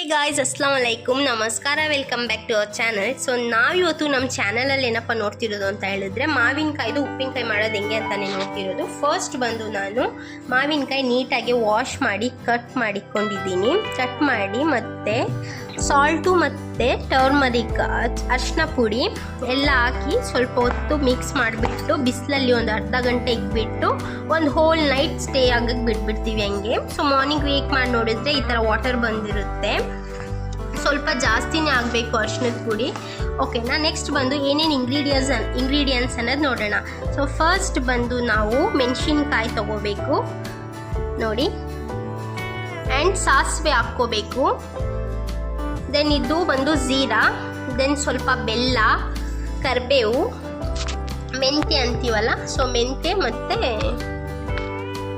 Hey guys ಅಸ್ಲಾಂ ವಲೈಕುಮ್ ನಮಸ್ಕಾರ welcome back to our channel so ನಾವಿವತ್ತು ನಮ್ಮ ಚಾನಲಲ್ಲಿ ಏನಪ್ಪ ನೋಡ್ತಿರೋದು ಅಂತ ಹೇಳಿದ್ರೆ, ಮಾವಿನಕಾಯ್ದು ಉಪ್ಪಿನಕಾಯಿ ಮಾಡೋದು ಹೆಂಗೆ ಅಂತಾನೆ ನೋಡ್ತಿರೋದು. ಫಸ್ಟ್ ಬಂದು ನಾನು ಮಾವಿನಕಾಯಿ ನೀಟಾಗಿ ವಾಶ್ ಮಾಡಿ ಕಟ್ ಮಾಡಿಕೊಂಡಿದ್ದೀನಿ. ಕಟ್ ಮಾಡಿ ಮತ್ತೆ ಸಾಲ್ಟು ಮತ್ತು ಟರ್ಮರಿಕ್ ಅರಿಶಿನ ಪುಡಿ ಎಲ್ಲ ಹಾಕಿ ಸ್ವಲ್ಪ ಹೊತ್ತು ಮಿಕ್ಸ್ ಮಾಡಿಬಿಟ್ಟು ಬಿಸಿಲಲ್ಲಿ ಒಂದು ಅರ್ಧ ಗಂಟೆ ಇಕ್ಬಿಟ್ಟು ಒಂದು ಹೋಲ್ ನೈಟ್ ಸ್ಟೇ ಆಗಕ್ಕೆ ಬಿಟ್ಬಿಡ್ತೀವಿ ಹಂಗೆ. ಸೊ ಮಾರ್ನಿಂಗ್ ವೇಕ್ ಮಾಡಿ ನೋಡಿದ್ರೆ ಈ ಥರ ವಾಟರ್ ಬಂದಿರುತ್ತೆ. ಸ್ವಲ್ಪ ಜಾಸ್ತಿನೇ ಆಗಬೇಕು ಅರ್ಶಿನದ ಪುಡಿ. ಓಕೆನಾ ನೆಕ್ಸ್ಟ್ ಬಂದು ಏನೇನು ಇಂಗ್ರೀಡಿಯನ್ಸ್ ಇಂಗ್ರೀಡಿಯೆಂಟ್ಸ್ ಅನ್ನೋದು ನೋಡೋಣ. ಸೊ ಫಸ್ಟ್ ಬಂದು ನಾವು ಮೆಣಸಿನ್ಕಾಯಿ ತಗೋಬೇಕು. ನೋಡಿ. ಆ್ಯಂಡ್ ಸಾಸಿವೆ ಹಾಕ್ಕೋಬೇಕು. ದೆನ್ ಇದು ಬಂದು ಜೀರಾ ದೆನ್ ಸ್ವಲ್ಪ ಬೆಲ್ಲ, ಕರಿಬೇವು, ಮೆಂತ್ಯ ಅಂತೀವಲ್ಲ ಸೊ ಮೆಂತ್ಯ ಮತ್ತು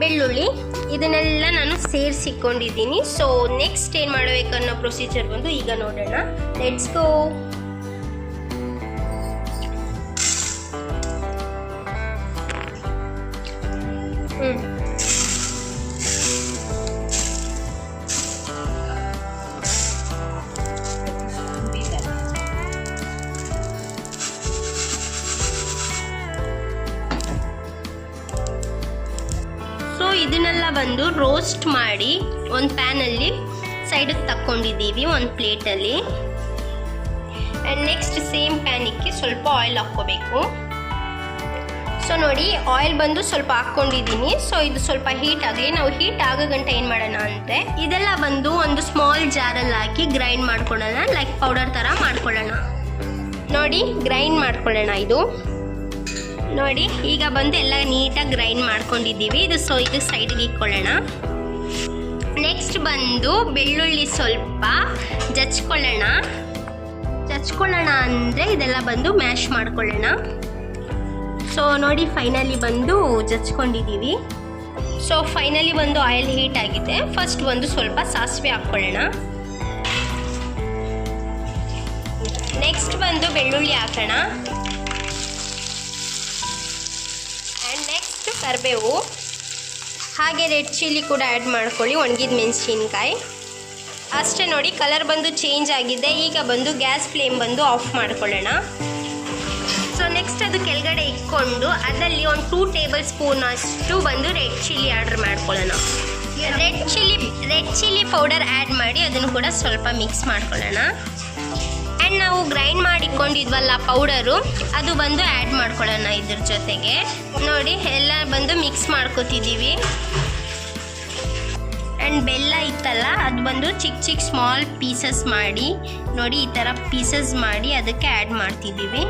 ಬೆಳ್ಳುಳ್ಳಿ. ಇದನ್ನೆಲ್ಲ ನಾನು ಸೇರಿಸಿಕೊಂಡಿದ್ದೀನಿ. ಸೊ ನೆಕ್ಸ್ಟ್ ಏನು ಮಾಡಬೇಕು ಅನ್ನೋ ಪ್ರೊಸೀಜರ್ ಬಂದು ಈಗ ನೋಡೋಣ. ಲೆಟ್ಸ್ ಗೋ ಇದನ್ನೆಲ್ಲ ಬಂದು ರೋಸ್ಟ್ ಮಾಡಿ ಒಂದು ಪ್ಯಾನಲ್ಲಿ ಸೈಡಿಗೆ ತಕ್ಕೊಂಡಿದ್ದೀವಿ, ಒಂದು ಪ್ಲೇಟಲ್ಲಿ ಆ್ಯಂಡ್ ನೆಕ್ಸ್ಟ್ ಸೇಮ್ ಪ್ಯಾನಿಗೆ ಸ್ವಲ್ಪ ಆಯಿಲ್ ಹಾಕ್ಕೋಬೇಕು. ಸೊ ನೋಡಿ ಆಯಿಲ್ ಬಂದು ಸ್ವಲ್ಪ ಹಾಕ್ಕೊಂಡಿದ್ದೀನಿ. ಸೊ ಇದು ಸ್ವಲ್ಪ ಹೀಟ್ ಆಗಲಿ ನಾವು ಹೀಟ್ ಆಗೋ ಗಂಟ ಏನು ಮಾಡೋಣ ಅಂದರೆ ಇದೆಲ್ಲ ಬಂದು ಒಂದು ಸ್ಮಾಲ್ ಜಾರಲ್ಲಿ ಹಾಕಿ ಗ್ರೈಂಡ್ ಮಾಡ್ಕೊಳ್ಳೋಣ. ಲೈಕ್ ಪೌಡರ್ ಥರ ಮಾಡ್ಕೊಳ್ಳೋಣ. ನೋಡಿ ಗ್ರೈಂಡ್ ಮಾಡ್ಕೊಳ್ಳೋಣ ಇದು. ನೋಡಿ, ಈಗ ಬಂದು ಎಲ್ಲ ನೀಟಾಗಿ ಗ್ರೈಂಡ್ ಮಾಡ್ಕೊಂಡಿದ್ದೀವಿ. ಇದು ಸೊ ಇದು ಸೈಡ್ಗೆ ಇಕ್ಕೊಳ್ಳೋಣ. ನೆಕ್ಸ್ಟ್ ಬಂದು ಬೆಳ್ಳುಳ್ಳಿ ಸ್ವಲ್ಪ ಜಚ್ಕೊಳ್ಳೋಣ. ಜಚ್ಕೊಳ್ಳೋಣ ಅಂದರೆ ಇದೆಲ್ಲ ಬಂದು ಮ್ಯಾಶ್ ಮಾಡ್ಕೊಳ್ಳೋಣ. ಸೊ ನೋಡಿ ಫೈನಲಿ ಬಂದು ಜಚ್ಕೊಂಡಿದ್ದೀವಿ. ಸೊ ಫೈನಲಿ ಬಂದು ಆಯಿಲ್ ಹೀಟ್ ಆಗಿದೆ. ಫಸ್ಟ್ ಒಂದು ಸ್ವಲ್ಪ ಸಾಸಿವೆ ಹಾಕ್ಕೊಳ್ಳೋಣ. ನೆಕ್ಸ್ಟ್ ಬಂದು ಬೆಳ್ಳುಳ್ಳಿ ಹಾಕೋಣ. ಕರಿಬೇವು, ಹಾಗೆ ರೆಡ್ ಚಿಲ್ಲಿ ಕೂಡ ಆ್ಯಡ್ ಮಾಡ್ಕೊಳ್ಳಿ, ಒಣಗಿದ ಮೆಣಸಿನ್ಕಾಯಿ. ಅಷ್ಟೇ ನೋಡಿ ಕಲರ್ ಬಂದು ಚೇಂಜ್ ಆಗಿದೆ. ಈಗ ಬಂದು ಗ್ಯಾಸ್ ಫ್ಲೇಮ್ ಬಂದು ಆಫ್ ಮಾಡ್ಕೊಳ್ಳೋಣ. ಸೊ ನೆಕ್ಸ್ಟ್ ಅದು ಕೆಳಗಡೆ ಇಟ್ಕೊಂಡು ಅದರಲ್ಲಿ ಒಂದು ಟೂ ಟೇಬಲ್ ಸ್ಪೂನ್ ಅಷ್ಟು ಬಂದು ರೆಡ್ ಚಿಲ್ಲಿ ಆರ್ಡರ್ ಮಾಡ್ಕೊಳ್ಳೋಣ. Red chilli red chilli powder add ಮಾಡಿ ಅದನ್ನು ಕೂಡ ಸ್ವಲ್ಪ ಮಿಕ್ಸ್ ಮಾಡ್ಕೊಳ್ಳೋಣ. ಆ್ಯಂಡ್ ನಾವು ಗ್ರೈಂಡ್ ಮಾಡಿಕೊಂಡಿದ್ವಲ್ಲ ಪೌಡರು ಅದು ಬಂದು ಆ್ಯಡ್ ಮಾಡ್ಕೊಳ್ಳೋಣ ಇದ್ರ ಜೊತೆಗೆ. ನೋಡಿ, ಎಲ್ಲ ಬಂದು ಮಿಕ್ಸ್ ಮಾಡ್ಕೋತಿದ್ದೀವಿ ಆ್ಯಂಡ್ ಬೆಲ್ಲ ಇತ್ತಲ್ಲ, ಅದು ಬಂದು ಚಿಕ್ಕ ಚಿಕ್ಕ ಸ್ಮಾಲ್ ಪೀಸಸ್ ಮಾಡಿ, ನೋಡಿ, ಈ ಥರ ಪೀಸಸ್ ಮಾಡಿ ಅದಕ್ಕೆ ಆ್ಯಡ್ ಮಾಡ್ತಿದ್ದೀವಿ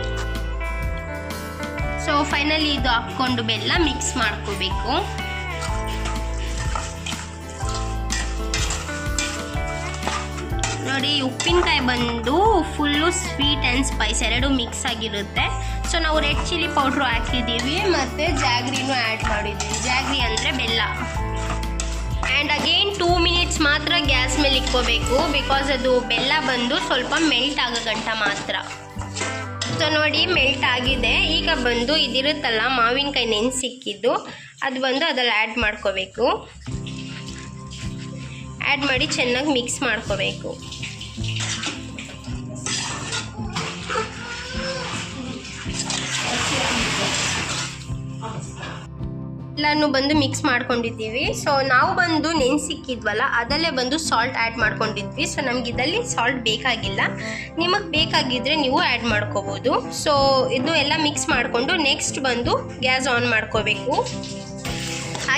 ಸೊ ಫೈನಲಿ ಇದು ಹಾಕ್ಕೊಂಡು ಬೆಲ್ಲ ಮಿಕ್ಸ್ ಮಾಡ್ಕೋಬೇಕು. ನೋಡಿ, ಉಪ್ಪಿನಕಾಯಿ ಬಂದು ಫುಲ್ಲು ಸ್ವೀಟ್ ಆ್ಯಂಡ್ ಸ್ಪೈಸ್ ಎರಡು ಮಿಕ್ಸ್ ಆಗಿರುತ್ತೆ. ಸೊ ನಾವು ರೆಡ್ ಚಿಲ್ಲಿ ಪೌಡ್ರು ಹಾಕಿದ್ದೀವಿ, ಮತ್ತು ಜಾಗ್ರಿನೂ ಆ್ಯಡ್ ಮಾಡಿದ್ದೀವಿ. ಜಾಗ್ರಿ ಅಂದರೆ ಬೆಲ್ಲ. ಆ್ಯಂಡ್ ಅಗೇನ್ ಟೂ ಮಿನಿಟ್ಸ್ ಮಾತ್ರ ಗ್ಯಾಸ್ ಮೇಲೆ ಇಕ್ಕೋಬೇಕು ಬಿಕಾಸ್ ಅದು ಬೆಲ್ಲ ಬಂದು ಸ್ವಲ್ಪ ಮೆಲ್ಟ್ ಆಗೋ ಗಂಟ ಮಾತ್ರ. ಸೊ ನೋಡಿ ಮೆಲ್ಟ್ ಆಗಿದೆ. ಈಗ ಬಂದು ಇದಿರುತ್ತಲ್ಲ, ಮಾವಿನಕಾಯಿ ನೆನೆಸಿಕ್ಕಿದ್ದು, ಅದು ಬಂದು ಅದ್ರಲ್ಲಿ ಆ್ಯಡ್ ಮಾಡ್ಕೋಬೇಕು. ಆ್ಯಡ್ ಮಾಡಿ ಚೆನ್ನಾಗಿ ಮಿಕ್ಸ್ ಮಾಡ್ಕೋಬೇಕು. ಎಲ್ಲನೂ ಬಂದು ಮಿಕ್ಸ್ ಮಾಡ್ಕೊಂಡಿದ್ದೀವಿ. ಸೊ ನಾವು ಬಂದು ನೆನೆಸಿಕ್ಕಿದ್ವಲ್ಲ, ಅದಲ್ಲೇ ಬಂದು ಸಾಲ್ಟ್ ಆ್ಯಡ್ ಮಾಡ್ಕೊಂಡಿದ್ವಿ. ಸೊ ನಮ್ಗೆ ಇದರಲ್ಲಿ ಸಾಲ್ಟ್ ಬೇಕಾಗಿಲ್ಲ. ನಿಮಗೆ ಬೇಕಾಗಿದ್ದರೆ ನೀವು ಆ್ಯಡ್ ಮಾಡ್ಕೋಬೋದು. ಸೊ ಇದು ಎಲ್ಲ ಮಿಕ್ಸ್ ಮಾಡಿಕೊಂಡು ನೆಕ್ಸ್ಟ್ ಬಂದು ಗ್ಯಾಸ್ ಆನ್ ಮಾಡ್ಕೋಬೇಕು.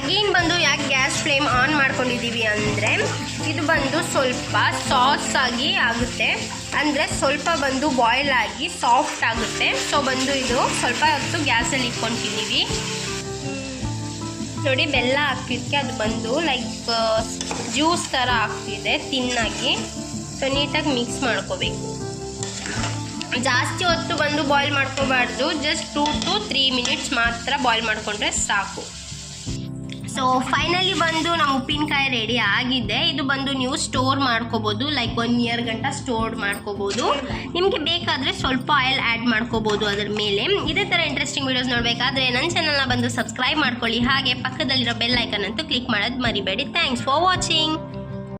ಅಗೇನ್ ಬಂದು ಯಾಕೆ ಗ್ಯಾಸ್ ಫ್ಲೇಮ್ ಆನ್ ಮಾಡ್ಕೊಂಡಿದ್ದೀವಿ ಅಂದರೆ ಇದು ಬಂದು ಸ್ವಲ್ಪ ಸಾಸ್ ಆಗಿ ಆಗುತ್ತೆ. ಅಂದರೆ ಸ್ವಲ್ಪ ಬಂದು ಬಾಯ್ಲ್ ಆಗಿ ಸಾಫ್ಟ್ ಆಗುತ್ತೆ. ಸೊ ಬಂದು ಇದು ಸ್ವಲ್ಪ ಹೊತ್ತು ಗ್ಯಾಸಲ್ಲಿ ಇಟ್ಕೊತಿದ್ದೀವಿ ನೋಡಿ, ಬೆಲ್ಲ ಹಾಕಿದ್ಕೆ ಅದು ಬಂದು ಲೈಕ್ ಜ್ಯೂಸ್ ಥರ ಆಗ್ತಿದೆ ತಿನ್ನಾಗಿ ಸೊ ನೀಟಾಗಿ ಮಿಕ್ಸ್ ಮಾಡ್ಕೋಬೇಕು. ಜಾಸ್ತಿ ಹೊತ್ತು ಬಂದು ಬಾಯ್ಲ್ ಮಾಡ್ಕೋಬಾರ್ದು. Just two to three minutes ಮಾತ್ರ ಬಾಯ್ಲ್ ಮಾಡಿಕೊಂಡ್ರೆ ಸಾಕು. ಸೊ ಫೈನಲಿ ಬಂದು ನಮ್ಮ ಉಪ್ಪಿನಕಾಯಿ ರೆಡಿ ಆಗಿದೆ. ಇದು ಬಂದು ನೀವು ಸ್ಟೋರ್ ಮಾಡ್ಕೋಬೋದು. ಲೈಕ್ ಒನ್ ಇಯರ್ ಗಂಟ ಸ್ಟೋರ್ ಮಾಡ್ಕೋಬೋದು. ನಿಮಗೆ ಬೇಕಾದರೆ ಸ್ವಲ್ಪ ಆಯಿಲ್ ಆ್ಯಡ್ ಮಾಡ್ಕೋಬೋದು ಅದರ ಮೇಲೆ. ಇದೇ ಥರ ಇಂಟ್ರೆಸ್ಟಿಂಗ್ ವೀಡಿಯೋಸ್ ನೋಡಬೇಕಾದ್ರೆ ನನ್ನ ಚಾನಲ್ನ ಬಂದು ಸಬ್ಸ್ಕ್ರೈಬ್ ಮಾಡ್ಕೊಳ್ಳಿ. ಹಾಗೆ ಪಕ್ಕದಲ್ಲಿರೋ ಬೆಲ್ ಐಕನ್ ಅಂತೂ ಕ್ಲಿಕ್ ಮಾಡೋದು ಮರಿಬೇಡಿ. Thanks for watching